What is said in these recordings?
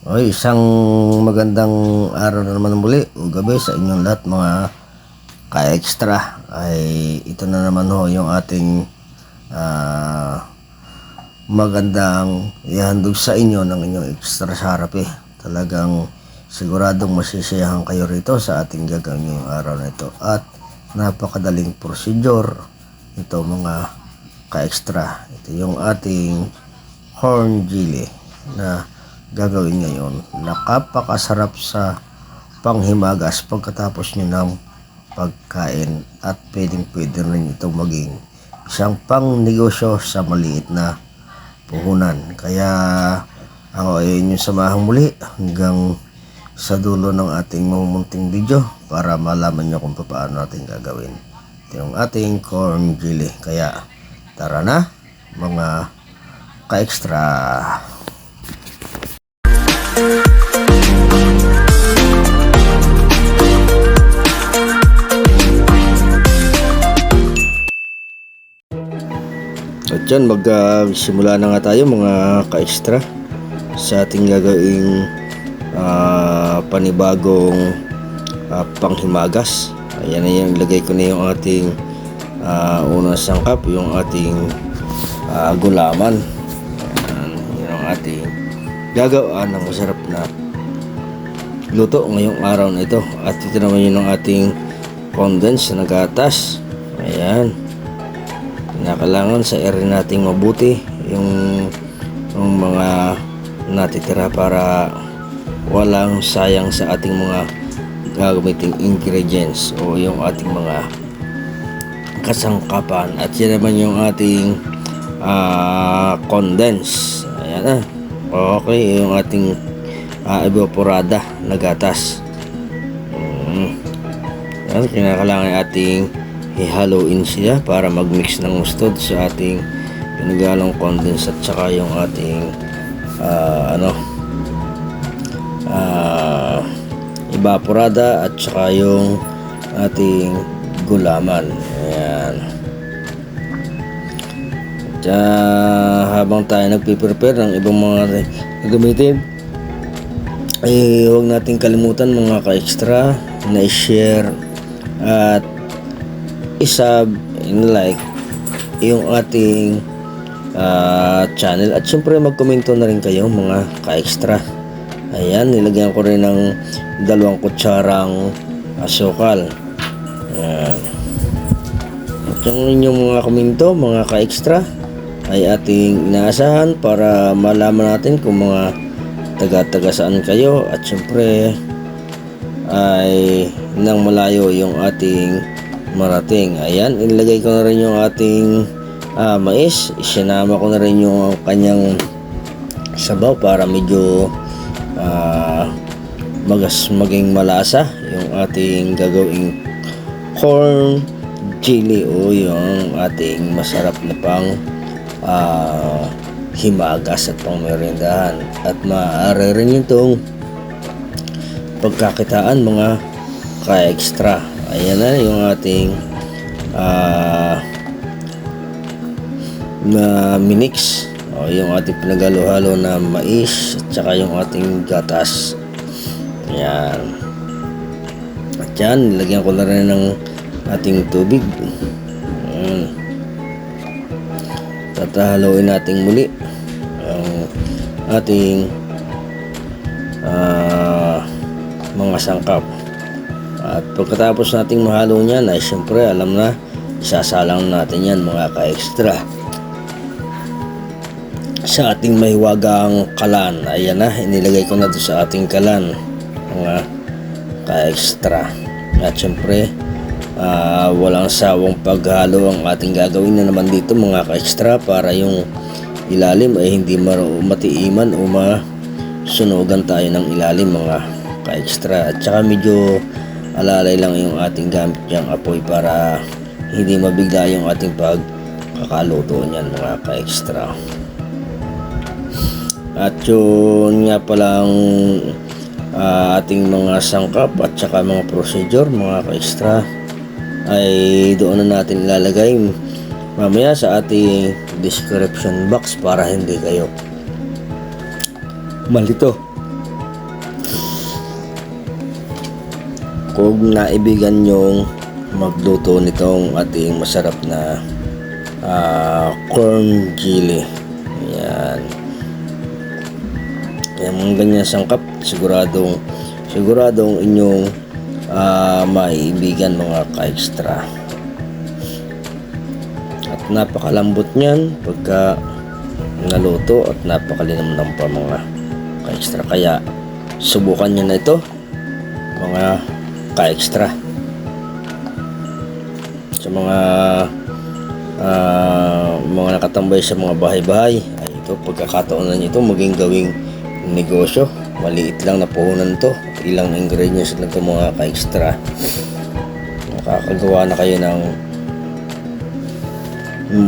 O isang magandang araw na naman muli o gabi sa inyong lahat mga ka-extra ay ito na naman ho yung ating ah, magandang ihandog sa inyo ng inyong extra harap eh. Talagang siguradong masisiyahan kayo rito sa ating gagawin ngayong araw na ito at napakadaling procedure ito mga ka-extra. Ito yung ating corn jelly na gagawin ngayon. Nakapakasarap sa panghimagas pagkatapos nyo ng pagkain at pwedeng pwede rin ito maging isang pang negosyo sa maliit na puhunan. Kaya ako ay inyong samahang muli hanggang sa dulo ng ating mamumunting video para malaman nyo kung paano natin gagawin. Ito yung ating corn jelly. Kaya tara na mga ka-extra. At yan, magsimula na nga tayo mga ka-extra sa ating gagawing ah, panibagong ah, panghimagas. Ayan na yan, ilagay ko na yung ating ah, unang sangkap, yung ating ah, gulaman. Ayan, yun ang ating gagawaan ng masarap na luto ngayong araw na ito. At ito naman yun ang ating condensed na gatas. Ayan kinakailangan sa area nating mabuti yung, yung mga natitira para walang sayang sa ating mga gagamiting ingredients o yung ating mga kasangkapan. At yan naman yung ating ah, condense ayan na. Okay yung ating uh, evaporada na gatas. Mm. yan kinakailangan ating i-haloin siya para mag-mix ng mustard sa ating pinagalong condense at saka yung ating ah, ano ah, evaporada at saka yung ating gulaman. Ayan. At ah, habang tayo nagpiprepare ng ibang mga gagamitin ay huwag nating kalimutan mga ka-extra na i-share at isub in like yung ating ah, channel. At syempre magkomento na rin kayo mga ka-extra. Ayan nilagyan ko rin ng dalawang kutsarang asukal. Ayan. At yung inyong mga komento mga ka-extra ay ating inaasahan para malaman natin kung mga taga-taga saan kayo. At syempre ay nang malayo yung ating marating. Ayan, inilagay ko na rin yung ating ah, mais. Isinama ko na rin yung kanyang sabaw para medyo ah, magas maging malasa yung ating gagawing corn chili o yung ating masarap na pang ah, himagas at pang merindahan at maaari rin itong pagkakitaan mga ka-extra ayan na yung ating ah, na minix. O yung ating pinagalo-halo na mais at saka yung ating gatas. Ayan. At yan nilagyan ko na rin ng ating tubig. Ayan. Tatahaluin natin muli ang ating ah, mga sangkap at pagkatapos nating mahalo niyan ay siyempre alam na isasalang natin yan mga ka-extra. Sa ating mahiwagang kalan ayan na inilagay ko na doon sa ating kalan mga ka-extra. At siyempre ah, walang sawang paghalo ang ating gagawin na naman dito mga ka-extra para yung ilalim ay hindi matiiman o masunugan tayo ng ilalim mga ka-extra. At saka medyo alalay lang yung ating gamit niyang apoy para hindi mabigla yung ating pagkakaluto niyan mga ka-extra. At yun nga palang ah, ating mga sangkap at saka mga procedure mga ka-extra ay doon na natin ilalagay mamaya sa ating description box para hindi kayo malito kung naibigan yung magluto nitong ating masarap na ah, corn chili. Ayan. Yung mga ganyan sangkap, siguradong siguradong inyong ah, maibigan mga ka-extra. At napakalambot niyan pagka naluto at napakalinamnam pa mga ka-extra. Kaya subukan nyo na ito mga ka-extra. Sa mga ah, mga nakatambay sa mga bahay-bahay ay ito pagkakataon na nito maging gawing negosyo. Maliit lang na puhunan to. Ilang ingredients lang to mga ka-extra. Makakagawa na kayo ng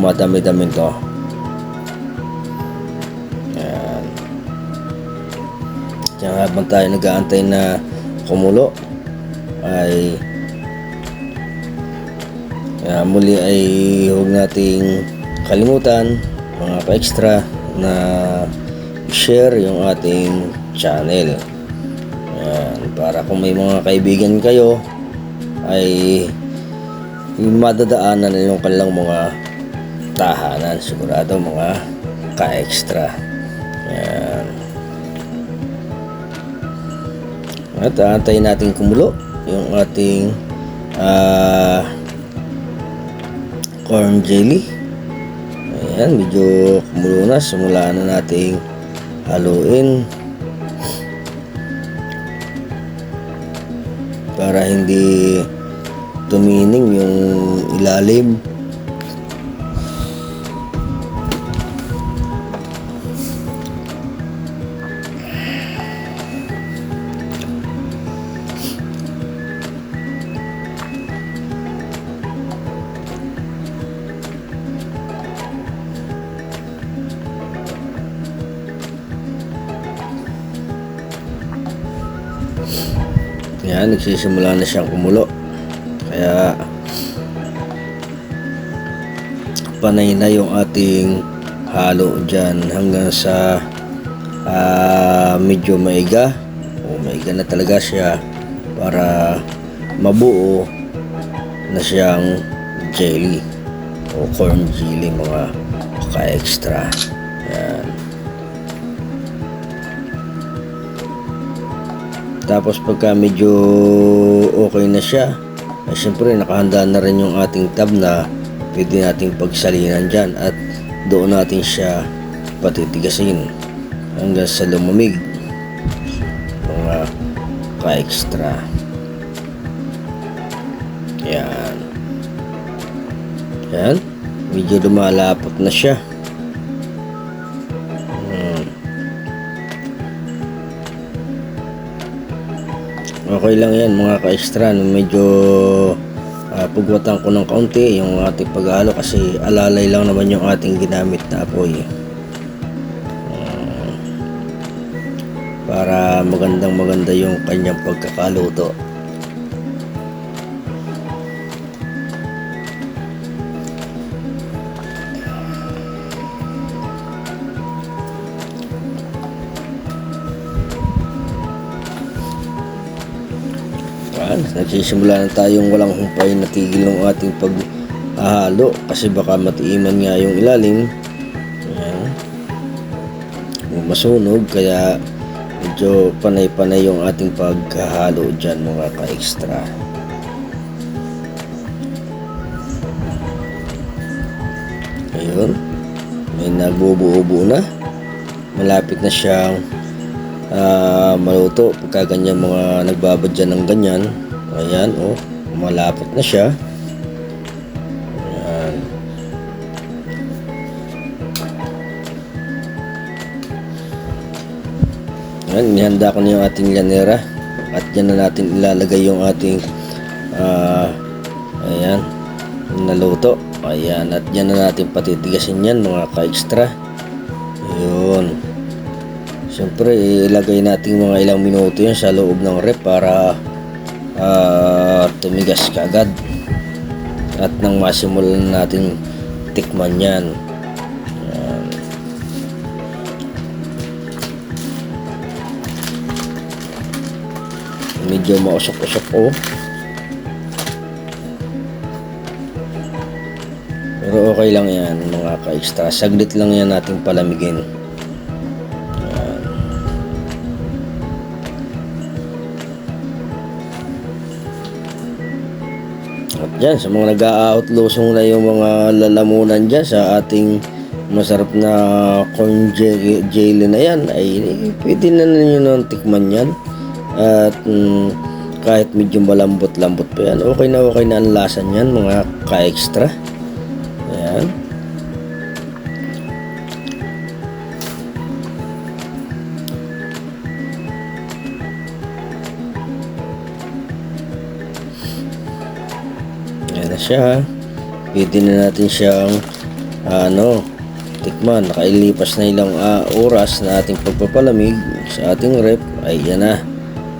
madami-dami to. Yan. Kaya habang tayo nag-aantay na kumulo ay kaya muli ay huwag nating kalimutan mga ka-extra na share yung ating channel. Yan, para kung may mga kaibigan kayo ay madadaanan na yung kanilang mga tahanan sigurado mga ka-extra. Yan. At aantayin natin kumulo yung ating ah corn jelly. Ayan, medyo kumulo na. Simula na nating haluin. Para hindi tumining yung ilalim. Yan, nagsisimula na siyang kumulo. Kaya panay na yung ating halo dyan hanggang sa ah, medyo maiga o maiga na talaga siya para mabuo na siyang jelly o corn jelly mga ka-extra. Yan. Tapos pagka medyo okay na siya, ay syempre nakahanda na rin yung ating tab na pwede nating pagsalinan dyan at doon natin siya patitigasin hanggang sa lumamig mga ka-extra. Yan. Yan. Medyo lumalapot na siya. Okay lang yan mga ka-extra no? medyo uh, pugwatan ko ng kaunti yung ating paghalo kasi alalay lang naman yung ating ginamit na apoy Ah, para magandang maganda yung kanyang pagkakaluto Yan, nagsisimula na tayong walang humpay na tigil ng ating paghahalo kasi baka matiiman nga yung ilalim. Yan. Kung Masunog kaya medyo panay-panay yung ating paghahalo dyan mga ka-extra. Ayun. May nagbubuo-buo na. Malapit na siyang ah, maluto. Pagka ganyan mga nagbabadya ng ganyan. Ayan oh. Malapot na siya. Ayan. Ayan nihanda ko na yung ating llanera at dyan na natin ilalagay yung ating ah, ayan naluto. Ayan at dyan na natin patitigasin yan mga ka-extra. Yun Siyempre, ilagay natin mga ilang minuto yan sa loob ng rep para ah, tumigas kaagad. At nang masimulan natin tikman. Yan. Medyo mausok-usok oh. Pero okay lang yan mga ka-extra. Saglit lang yan nating palamigin. Yan, sa mga nag-a-outlosong na yung mga lalamunan dyan sa ating masarap na corn jelly, na yan, ay pwede na ninyo nang tikman yan. At mm, kahit medyo malambot-lambot pa yan, okay na okay na ang lasa niyan mga ka-extra. Ayan. Siya. Pwede na natin siyang ano, tikman. Nakailipas na ilang ah, oras na ating pagpapalamig sa ating rep. Ay yan na.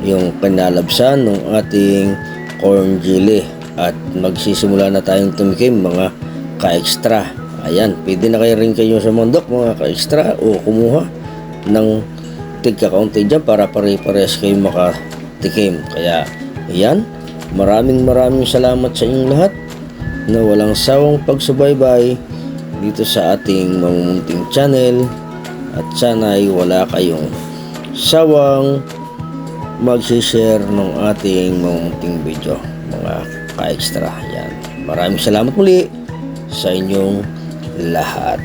Yung pinalabsan ng ating corn jelly. At magsisimula na tayong tumikim mga ka-extra. Ayan, pwede na kayo rin kayo sa mandok mga ka-extra o kumuha ng tigka kaunti dyan para pare-pares kayo makatikim. Kaya, ayan, maraming maraming salamat sa inyong lahat na walang sawang pagsubaybay dito sa ating mamumunting channel. At sana ay wala kayong sawang mag-share ng ating mamumunting video mga ka-extra. Yan. Maraming salamat muli sa inyong lahat